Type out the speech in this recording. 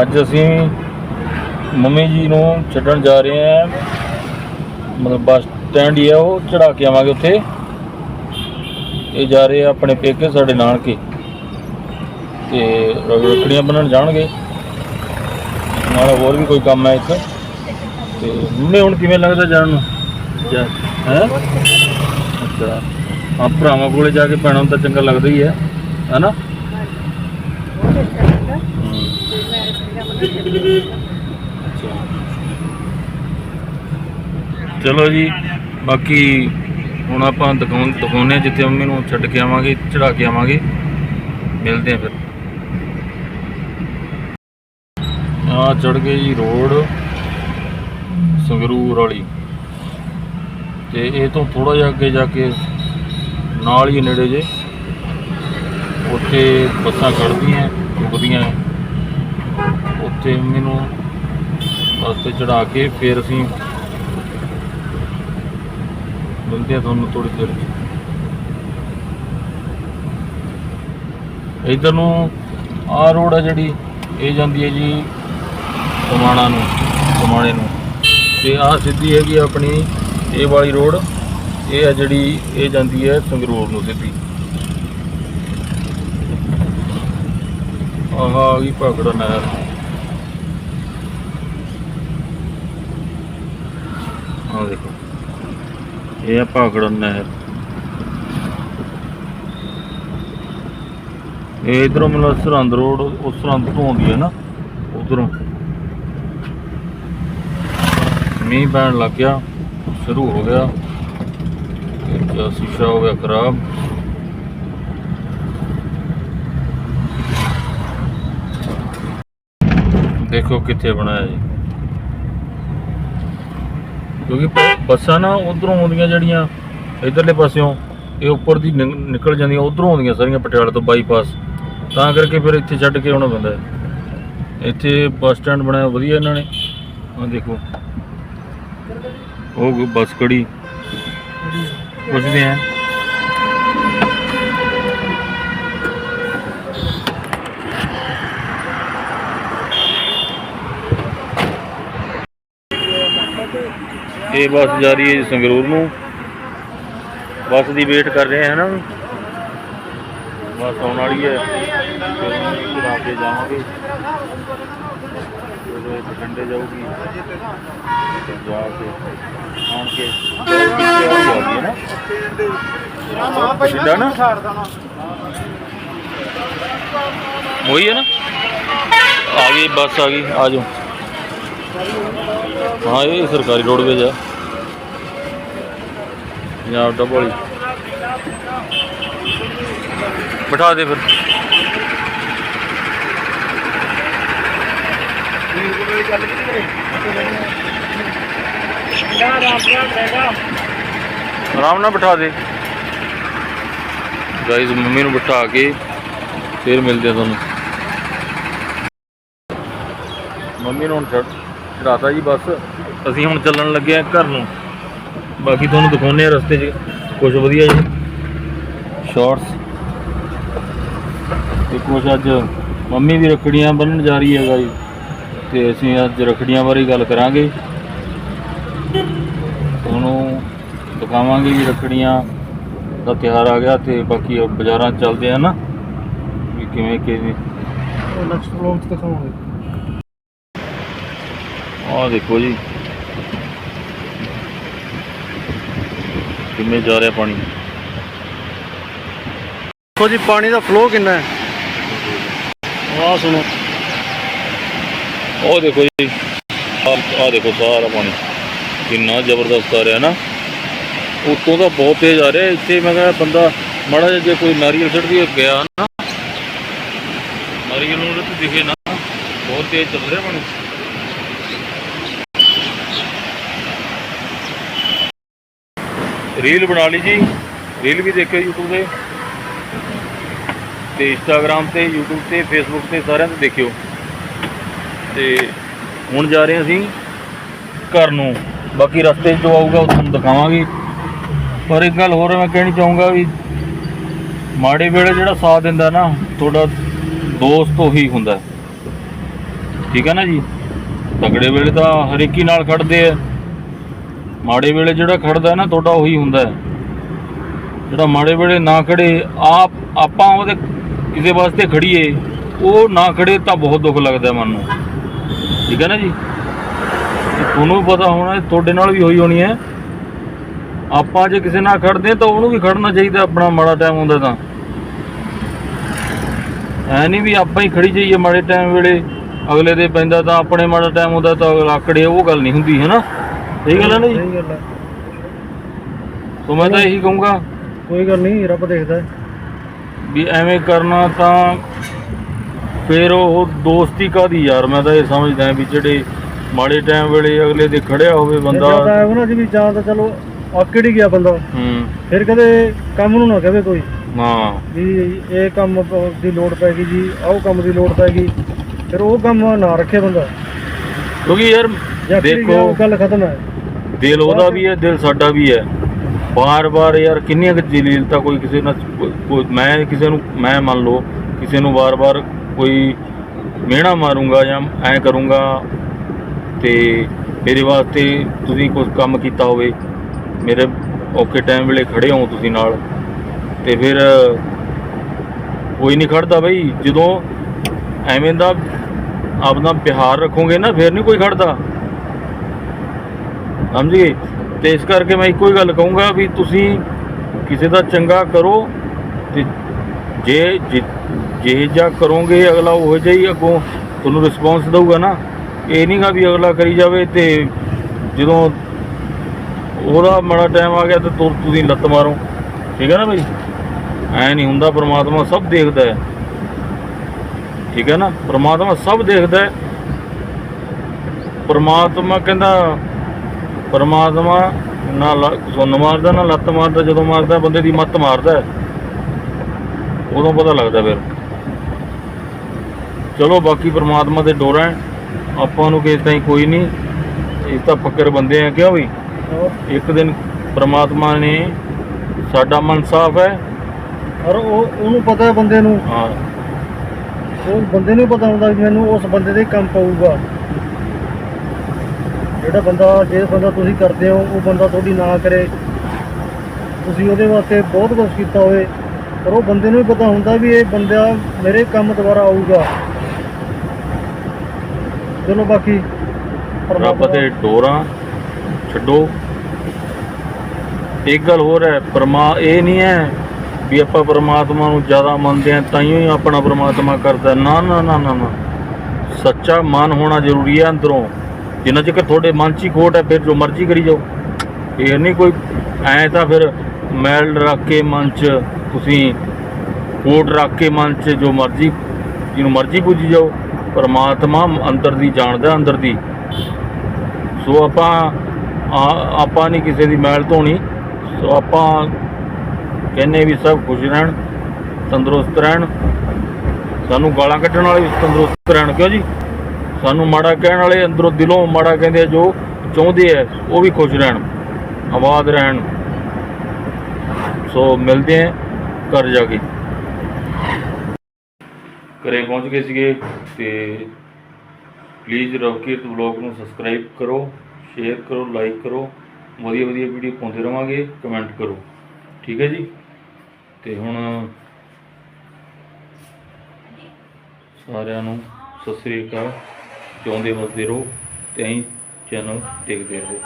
ਅੱਜ ਅਸੀਂ ਮੰਮੀ ਜੀ ਨੂੰ ਛੱਡਣ ਜਾ ਰਹੇ ਹਾਂ। ਮਤਲਬ ਬੱਸ ਸਟੈਂਡ ਹੀ ਆ ਉਹ ਚੜਾ ਕੇ ਆਵਾਂਗੇ ਉੱਥੇ। ਇਹ ਜਾ ਰਹੇ ਆ ਆਪਣੇ ਪੇਕੇ, ਸਾਡੇ ਨਾਨਕੇ। ਤੇ ਰੋਕੜੀਆਂ ਬੰਨਣ ਜਾਣਗੇ। ਨਾਲ ਹੋਰ ਵੀ ਕੋਈ ਕੰਮ ਹੈ ਇੱਥੇ। ਤੇ ਮੰਮੀ ਹੁਣ ਕਿਵੇਂ ਲੱਗਦਾ ਜਾਣ ਨੂੰ? ਹੈ? ਅੱਛਾ। ਆ ਭਰਾਵਾਂ ਕੋਲੇ ਜਾ ਕੇ ਭੈਣਾਂ ਨੂੰ ਤਾਂ ਚੰਗਾ ਲੱਗਦਾ ਹੀ ਹੈ। ਹੈਨਾ ਚਲੋ ਜੀ, ਬਾਕੀ ਹੁਣ ਆਪਾਂ ਦਿਖਾਉਣ ਦਿਖਾਉਂਦੇ ਹਾਂ, ਜਿੱਥੇ ਮੰਮੀ ਨੂੰ ਛੱਡ ਕੇ ਆਵਾਂਗੇ ਚੜਾ ਕੇ ਆਵਾਂਗੇ। ਮਿਲਦੇ ਆ ਫਿਰ। ਆ ਚੜ ਗਏ ਜੀ ਰੋਡ, ਸੰਗਰੂਰ ਵਾਲੀ। ਤੇ ਇਹ ਤੋਂ ਥੋੜਾ ਜਿਹਾ ਅੱਗੇ ਜਾ ਕੇ ਨਾਲ ਹੀ ਨੇੜੇ ਜੇ। ਉੱਥੇ ਬੱਸਾਂ ਖੜਦੀਆਂ ਰੁਕਦੀਆਂ। ਉੱਥੇ ਮੈਨੂੰ ਬੱਸ ਤੇ ਚੜਾ ਕੇ ਫਿਰ ਅਸੀਂ ਮਿਲਦੇ ਆ ਤੁਹਾਨੂੰ ਥੋੜੀ ਦੇਰ 'ਚ ਇਧਰ ਨੂੰ ਆਹ ਰੋਡ ਆ ਜਿਹੜੀ, ਇਹ ਜਾਂਦੀ ਹੈ ਜੀ ਸਮਾਣਾ ਨੂੰ ਸਮਾਣੇ ਨੂੰ। ਤੇ ਆਹ ਸਿੱਧੀ ਹੈਗੀ ਆਪਣੀ ਇਹ ਵਾਲੀ ਰੋਡ ਇਹ ਹੈ ਜਿਹੜੀ ਇਹ ਜਾਂਦੀ ਹੈ ਸੰਗਰੂਰ ਨੂੰ ਸਿੱਧੀ। ਆਹ ਆ ਗਈ ਭਾਗੜਾ ਨਹਿਰ। ਆਹ ਦੇਖੋ। ਇਹ ਆ ਭਾਗੜਾ ਨਹਿਰ। ਇਹ ਇਧਰੋਂ ਮਤਲਬ ਸਰਹੰਦ ਰੋਡ ਉਸ ਸਰਹੰਦ ਤੋਂ ਆਉਂਦੀ ਹੈ ਨਾ, ਉਧਰੋਂ। ਮੀਂਹ ਪੈਣ ਲੱਗ ਗਿਆ, ਸ਼ੁਰੂ ਹੋ ਗਿਆ। ਇਹ ਸ਼ੀਸ਼ਾ ਹੋ ਗਿਆ ਖਰਾਬ। ਦੇਖੋ ਕਿੱਥੇ ਬਣਾਇਆ ਜੀ। ਕਿਉਂਕਿ ਬ- ਬੱਸਾਂ ਨਾ ਉਧਰੋਂ ਆਉਂਦੀਆਂ ਜਿਹੜੀਆਂ ਇਧਰਲੇ ਪਾਸਿਓਂ ਇਹ ਉੱਪਰ ਦੀ ਨਿ- ਨਿਕਲ ਜਾਂਦੀਆਂ, ਉਧਰੋਂ ਆਉਂਦੀਆਂ ਸਾਰੀਆਂ ਪਟਿਆਲੇ ਤੋਂ ਬਾਈਪਾਸ। ਤਾਂ ਕਰਕੇ ਫਿਰ ਇੱਥੇ ਛੱਡ ਕੇ ਆਉਣਾ ਪੈਂਦਾ ਹੈ। ਇੱਥੇ ਬੱਸ ਸਟੈਂਡ ਬਣਾਇਆ, ਵਧੀਆ ਇਹਨਾਂ ਨੇ। ਆਹ ਦੇਖੋ। ਉਹ ਬੱਸ ਖੜੀ ਪੁੱਛਦੇ ਆਂ। ਇਹ ਬੱਸ ਜਾ ਰਹੀ ਹੈ ਸੰਗਰੂਰ ਨੂੰ। ਬੱਸ ਦੀ ਵੇਟ ਕਰ ਰਹੇ ਹਾਂ ਨਾ। ਬੱਸ ਆਉਣ ਵਾਲੀ ਹੈ। ਫਿਰ ਆ ਜਾਵਾਂਗੇ। ਜਦੋਂ ਇਹ ਬਠਿੰਡੇ ਜਾਊਗੀ। ਜਾ ਕੇ ਆਣ ਕੇ ਤਿਆਰੀ ਆ ਗਈ ਹੈ ਨਾ ਬਠਿੰਡਾ ਨਾ। ਉਹੀ ਹੈ ਨਾ? ਆ ਗਈ, ਬੱਸ ਆ ਗਈ। ਆ ਜਾਓ। ਹਾਂ, ਇਹ ਸਰਕਾਰੀ ਰੋਡਵੇਜ ਆ। ਪੰਜਾਬ ਡਬਲ ਬਿਠਾ ਦੇ ਫਿਰ। ਆਰਾਮ ਨਾਲ ਬਿਠਾ ਦੇ। ਗਾਇਜ਼ ਮੰਮੀ ਨੂੰ ਬਿਠਾ ਕੇ ਫਿਰ ਮਿਲਦੇ ਆ ਤੁਹਾਨੂੰ। ਮੰਮੀ ਨੂੰ ਹੁਣ ਛੱਡ। ਚੜਾਤਾ ਜੀ ਬਸ। ਅਸੀਂ ਹੁਣ ਚੱਲਣ ਲੱਗੇ ਆ ਘਰ ਨੂੰ। ਬਾਕੀ ਤੁਹਾਨੂੰ ਦਿਖਾਉਂਦੇ ਆ ਰਸਤੇ 'ਚ। ਕੁਝ ਵਧੀਆ ਜੀ। ਸ਼ਾਰਟਸ ਤੇ ਕੁਝ ਅੱਜ ਮੰਮੀ ਵੀ ਰੱਖੜੀਆਂ ਬੰਨਣ ਜਾ ਰਹੀ ਹੈਗਾ ਜੀ। ਤੇ ਅਸੀਂ ਅੱਜ ਰੱਖੜੀਆਂ ਬਾਰੇ ਗੱਲ ਕਰਾਂਗੇ। ਤੁਹਾਨੂੰ ਦਿਖਾਵਾਂਗੇ ਵੀ ਰੱਖੜੀਆਂ ਦਾ ਤਿਉਹਾਰ ਆ ਗਿਆ ਤੇ ਬਾਕੀ ਬਾਜ਼ਾਰਾਂ ਚੱਲਦੇ ਆ ਨਾ। ਵੀ ਕਿਵੇਂ ਕਿ ਨੈਕਸਟ ਵਲੌਗ ਚ ਦਿਖਾਵਾਂਗੇ। ਆਹ ਦੇਖੋ ਜੀ। ਕਿਵੇਂ ਜਾ ਰਿਹਾ ਪਾਣੀ। ਦੇਖੋ ਜੀ ਪਾਣੀ ਦਾ ਫਲੋ ਕਿੰਨਾ ਹੈ। ਆਹ ਸੁਣੋ। ਉਹ ਦੇਖੋ ਜੀ। ਆਹ ਦੇਖੋ ਸਾਰਾ ਪਾਣੀ। ਕਿੰਨਾ ਜ਼ਬਰਦਸਤ ਆ ਰਿਹਾ ਨਾ। ਉੱਤੋਂ ਤਾਂ ਬਹੁਤ ਤੇਜ਼ ਆ ਰਿਹਾ। ਇੱਥੇ ਮੈਂ ਕਹਿੰਦਾ ਬੰਦਾ ਮਾੜਾ ਜੇ ਕੋਈ ਨਾਰੀਅਲ ਸੜ ਵੀ ਗਿਆ ਨਾ। ਨਾਰੀਅਲ ਨੂੰ ਤੇ ਦਿਖੇ ਨਾ। ਬਹੁਤ ਤੇਜ਼ ਚੱਲ ਰਿਹਾ ਪਾਣੀ। ਰੀਲ ਬਣਾ ਲਈ ਜੀ। ਰੀਲ ਵੀ ਦੇਖਿਓ YouTube ਤੇ। ਤੇ Instagram ਤੇ, YouTube ਤੇ, Facebook ਤੇ ਸਾਰਿਆਂ ਤੇ ਦੇਖਿਓ। ਤੇ ਹੁਣ ਜਾ ਰਹੇ ਅਸੀਂ ਘਰ ਨੂੰ। ਬਾਕੀ ਰਸਤੇ 'ਚ ਜੋ ਆਊਗਾ ਉਹ ਤੁਹਾਨੂੰ ਦਿਖਾਵਾਂਗੇ। ਪਰ ਇੱਕ ਗੱਲ ਹੋਰ ਮੈਂ ਕਹਿਣੀ ਚਾਹੂੰਗਾ ਵੀ ਮਾੜੇ ਵੇਲੇ ਜਿਹੜਾ ਸਾਥ ਦਿੰਦਾ ਨਾ, ਤੁਹਾਡਾ ਦੋਸਤ ਉਹੀ ਹੁੰਦਾ। ਠੀਕ ਹੈ ਨਾ ਜੀ? ਤਗੜੇ ਵੇਲੇ ਤਾਂ ਹਰੇਕੀ ਨਾਲ ਖੜਦੇ ਆ। ਮਾੜੇ ਵੇਲੇ ਜਿਹੜਾ ਖੜਦਾ ਨਾ, ਤੁਹਾਡਾ ਉਹੀ ਹੁੰਦਾ ਜਿਹੜਾ ਮਾੜੇ ਵੇਲੇ ਨਾ ਖੜੇ, ਆਪ, ਆਪਾਂ ਉਹਦੇ ਕਿਸੇ ਵਾਸਤੇ ਖੜੀਏ, ਉਹ ਨਾ ਖੜੇ ਤਾਂ ਬਹੁਤ ਦੁੱਖ ਲੱਗਦਾ ਮਨ ਨੂੰ। ਠੀਕ ਹੈ ਨਾ ਜੀ? ਤੁਹਾਨੂੰ ਪਤਾ ਹੋਣਾ, ਤੁਹਾਡੇ ਨਾਲ ਵੀ ਹੋਈ ਹੋਣੀ ਹੈ। ਆਪਾਂ ਜੇ ਕਿਸੇ ਨਾਲ ਖੜਦੇ ਹਾਂ ਤਾਂ ਉਹਨੂੰ ਵੀ ਖੜਨਾ ਚਾਹੀਦਾ, ਆਪਣਾ ਮਾੜਾ ਟਾਈਮ ਹੁੰਦਾ ਤਾਂ। ਐ ਨਹੀਂ ਵੀ ਆਪਾਂ ਹੀ ਖੜੀ ਜਾਈਏ ਮਾੜੇ ਟਾਈਮ ਵੇਲੇ, ਅਗਲੇ ਦੇ ਪੈਂਦਾ ਤਾਂ ਆਪਣੇ ਮਾੜਾ ਟਾਈਮ ਹੁੰਦਾ ਤਾਂ ਅਗਲਾ ਆਕੜੇ ਉਹ ਗੱਲ ਨਹੀਂ ਹੁੰਦੀ, ਹੈ ਨਾ? ਸਹੀ ਗੱਲ ਹੈ ਨਾ ਜੀ। ਸਹੀ ਗੱਲ ਹੈ ਸੋ ਮੈਂ ਤਾਂ ਇਹੀ ਕਹੂੰਗਾ। ਕੋਈ ਗੱਲ ਨਹੀਂ ਰੱਬ ਦੇਖਦਾ ਹੈ। ਵੀ ਐਵੇਂ ਕਰਨਾ ਤਾਂ ਫਿਰ ਉਹ ਦੋਸਤੀ ਕਾਦੀ ਯਾਰ? ਮੈਂ ਤਾਂ ਇਹ ਸਮਝਦਾ ਵੀ ਜਿਹੜੇ ਮਾੜੇ ਟਾਈਮ ਵੇਲੇ ਅਗਲੇ ਦੇ ਖੜਿਆ ਹੋਵੇ ਬੰਦਾ। ਬੰਦਾ ਹੈ ਨਾ ਜੀ ਵੀ ਜਾਂ ਤਾਂ ਚਲੋ ਆਕੜ ਹੀ ਗਿਆ ਬੰਦਾ। ਹੂੰ। ਫਿਰ ਕਦੇ ਕੰਮ ਨੂੰ ਨਾ ਕਹੇ ਕੋਈ। ਹਾਂ ਵੀ ਇਹ ਕੰਮ ਦੀ ਲੋੜ ਪੈ ਗਈ ਜੀ ਆਹ ਕੰਮ ਦੀ ਲੋੜ ਪੈ ਗਈ। ਫਿਰ ਉਹ ਕੰਮ ਨਾ ਰੱਖੇ ਬੰਦਾ। ਕਿਉਂਕਿ ਯਾਰ ਜਾਂ ਦੇਖੋ। ਗੱਲ ਖਤਮ ਹੈ। ਦਿਲ ਉਹਦਾ ਵੀ ਹੈ ਦਿਲ ਸਾਡਾ ਵੀ ਹੈ। ਬਾਰ-ਬਾਰ ਯਾਰ ਕਿੰਨੀਆਂ ਕੁ ਜਲੀਲਤਾ ਕੋਈ ਕਿਸੇ ਨਾਲ ਕੋਈ- ਮੈਂ ਕਿਸੇ ਨੂੰ ਮੈਂ ਮੰਨ ਲਓ ਕਿਸੇ ਨੂੰ ਬਾਰ-ਬਾਰ ਕੋਈ ਮਿਹਣਾ ਮਾਰੂੰਗਾ ਜਾਂ ਐ ਕਰੂੰਗਾ ਤੇ ਮੇਰੇ ਵਾਸਤੇ ਤੁਸੀਂ ਕੁਝ ਕੰਮ ਕੀਤਾ ਹੋਵੇ ਮੇਰੇ ਔਖੇ ਟਾਈਮ ਵੇਲੇ ਖੜੇ ਹੋ ਤੁਸੀਂ ਨਾਲ। ਤੇ ਫਿਰ ਕੋਈ ਨਹੀਂ ਖੜਦਾ ਬਈ ਜਦੋਂ ਐਵੇਂ ਦਾ ਆਪਣਾ ਪਿਆਰ ਰੱਖੋਗੇ ਨਾ ਫਿਰ ਨਹੀਂ ਕੋਈ ਖੜਦਾ। ਸਮਝ? ਗਏ ਤੇ ਇਸ ਕਰਕੇ ਮੈਂ ਇੱਕੋ ਹੀ ਗੱਲ ਕਹੂੰਗਾ ਵੀ ਤੁਸੀਂ ਕਿਸੇ ਦਾ ਚੰਗਾ ਕਰੋ ਤੇ ਜੇ ਜੇ ਜਿਹੇ ਜਿਹਾ ਕਰੋਗੇ ਅਗਲਾ ਉਹ ਜਿਹਾ ਹੀ ਅੱਗੋਂ ਤੁਹਾਨੂੰ ਰਿਸਪੌਂਸ ਦਊਗਾ ਨਾ। ਇਹ ਨਹੀਂਗਾ ਵੀ ਅਗਲਾ ਕਰੀ ਜਾਵੇ ਤੇ ਜਦੋਂ ਉਹਦਾ ਮਾੜਾ ਟਾਈਮ ਆ ਗਿਆ ਤੇ ਤੁਰ ਤੁਸੀਂ ਲੱਤ ਮਾਰੋ। ਠੀਕ ਹੈ ਨਾ ਬਈ? ਐ ਨਹੀਂ ਹੁੰਦਾ, ਪ੍ਰਮਾਤਮਾ ਸਭ ਦੇਖਦਾ ਹੈ। ਠੀਕ ਹੈ ਨਾ? ਪ੍ਰਮਾਤਮਾ ਸਭ ਦੇਖਦਾ ਹੈ। ਪ੍ਰਮਾਤਮਾ ਕਹਿੰਦਾ ਪਰਮਾਤਮਾ ਨਾ ਸੁੰਨ ਮਾਰਦਾ ਨਾ ਲੱਤ ਮਾਰਦਾ ਜਦੋਂ ਮਾਰਦਾ ਬੰਦੇ ਦੀ ਮੱਤ ਮਾਰਦਾ। ਉਦੋਂ ਪਤਾ ਲੱਗਦਾ ਫਿਰ। ਚਲੋ ਬਾਕੀ ਪਰਮਾਤਮਾ ਦੇ ਡੋਰਾ ਆਪਾਂ ਨੂੰ ਕਿਸੇ ਤਾਈਂ ਕੋਈ ਨਹੀਂ। ਇਹ ਤਾਂ ਫੱਕਰ ਬੰਦੇ ਆ ਕਿਉਂ ਵੀ? ਇੱਕ ਦਿਨ ਪਰਮਾਤਮਾ ਨੇ ਸਾਡਾ ਮਨ ਸਾਫ਼ ਹੈ। ਔਰ ਉਹ ਉਹਨੂੰ ਪਤਾ ਹੈ ਬੰਦੇ ਨੂੰ। ਹਾਂ। ਉਹ ਬੰਦੇ ਨੂੰ ਪਤਾ ਹੁੰਦਾ ਵੀ ਮੈਨੂੰ ਉਸ ਬੰਦੇ ਦੇ ਕੰਮ ਪਊਗਾ। ਜਿਹੜਾ ਬੰਦਾ ਜੇ ਬੰਦਾ ਤੁਸੀਂ ਕਰਦੇ ਹੋ, ਉਹ ਬੰਦਾ ਤੁਹਾਡੀ ਨਾ ਕਰੇ। ਤੁਸੀਂ ਉਹਦੇ ਵਾਸਤੇ ਬਹੁਤ ਕੁਝ ਕੀਤਾ ਹੋਵੇ, ਪਰ ਉਹ ਬੰਦੇ ਨੂੰ ਵੀ ਪਤਾ ਹੁੰਦਾ ਵੀ ਇਹ ਬੰਦਾ ਮੇਰੇ ਕੰਮ ਦੁਬਾਰਾ ਆਊਗਾ। ਚਲੋ ਬਾਕੀ ਰੱਬ ਦੇ ਡੋਰਾਂ ਛੱਡੋ। ਇੱਕ ਗੱਲ ਹੋਰ ਹੈ, ਪਰਮਾ ਇਹ ਨਹੀਂ ਹੈ ਵੀ ਆਪਾਂ ਪਰਮਾਤਮਾ ਨੂੰ ਜ਼ਿਆਦਾ ਮੰਨਦੇ ਹਾਂ ਤਾਂ ਹੀ ਆਪਣਾ ਪਰਮਾਤਮਾ ਕਰਦਾ। ਨਾ ਨਾ ਨਾ ਨਾ। ਸੱਚਾ ਮਨ ਹੋਣਾ ਜ਼ਰੂਰੀ ਹੈ ਅੰਦਰੋਂ। ਜਿੰਨਾ ਚਿਰ ਤੁਹਾਡੇ ਮਨ 'ਚ ਹੀ ਖੋਟ ਹੈ, ਫਿਰ ਜੋ ਮਰਜ਼ੀ ਕਰੀ ਜਾਓ। ਇਹ ਨਹੀਂ ਕੋਈ, ਐ ਤਾਂ ਫਿਰ ਮੈਲ ਰੱਖ ਕੇ ਮਨ 'ਚ, ਤੁਸੀਂ ਖੋਟ ਰੱਖ ਕੇ ਮਨ 'ਚ ਜੋ ਮਰਜ਼ੀ, ਜਿਹਨੂੰ ਮਰਜ਼ੀ ਪੁੱਜੀ ਜਾਓ। ਪਰਮਾਤਮਾ ਅੰਦਰ ਦੀ ਜਾਣਦਾ ਅੰਦਰ ਦੀ। ਸੋ ਆਪਾਂ ਆਪਾਂ ਨਹੀਂ ਕਿਸੇ ਦੀ ਮੈਲ ਧੋਣੀ। ਸੋ ਆਪਾਂ ਕਹਿੰਨੇ ਵੀ ਸਭ ਖੁਸ਼ ਰਹਿਣ, ਤੰਦਰੁਸਤ ਰਹਿਣ। ਸਾਨੂੰ ਗਾਲਾਂ ਕੱਢਣ ਵਾਲੇ ਵੀ ਤੰਦਰੁਸਤ ਰਹਿਣ। ਕਿਉਂ ਜੀ? ਸਾਨੂੰ ਮਾੜਾ ਕਹਿਣ ਵਾਲੇ, ਅੰਦਰੋਂ ਦਿਲੋਂ ਮਾੜਾ ਕਹਿੰਦੇ ਆ, ਜੋ ਚਾਹੁੰਦੇ ਆ, ਉਹ ਵੀ ਖੁਸ਼ ਰਹਿਣ, ਆਬਾਦ ਰਹਿਣ। ਸੋ ਮਿਲਦੇ ਆ ਘਰ ਜਾ ਕੇ। ਘਰੇ ਪਹੁੰਚ ਗਏ ਸੀਗੇ ਤੇ ਪਲੀਜ਼ ਰਵਕੀਰਤ ਵਲੌਗ ਨੂੰ ਸਬਸਕ੍ਰਾਈਬ ਕਰੋ ਸ਼ੇਅਰ ਕਰੋ ਲਾਈਕ ਕਰੋ। ਵਧੀਆ ਵਧੀਆ ਵੀਡੀਓ ਪਾਉਂਦੇ ਰਵਾਂਗੇ ਕਮੈਂਟ ਕਰੋ। ਠੀਕ ਹੈ ਜੀ? ਤੇ ਹੁਣ ਸਾਰਿਆਂ ਨੂੰ ਸਤਿ ਸ੍ਰੀ ਅਕਾਲ। ਜਿਉਂਦੇ ਵਸਦੇ ਰਹੋ? ਤੇ ਅਸੀਂ ਚੈਨਲ ਦੇਖਦੇ ਰਹੋ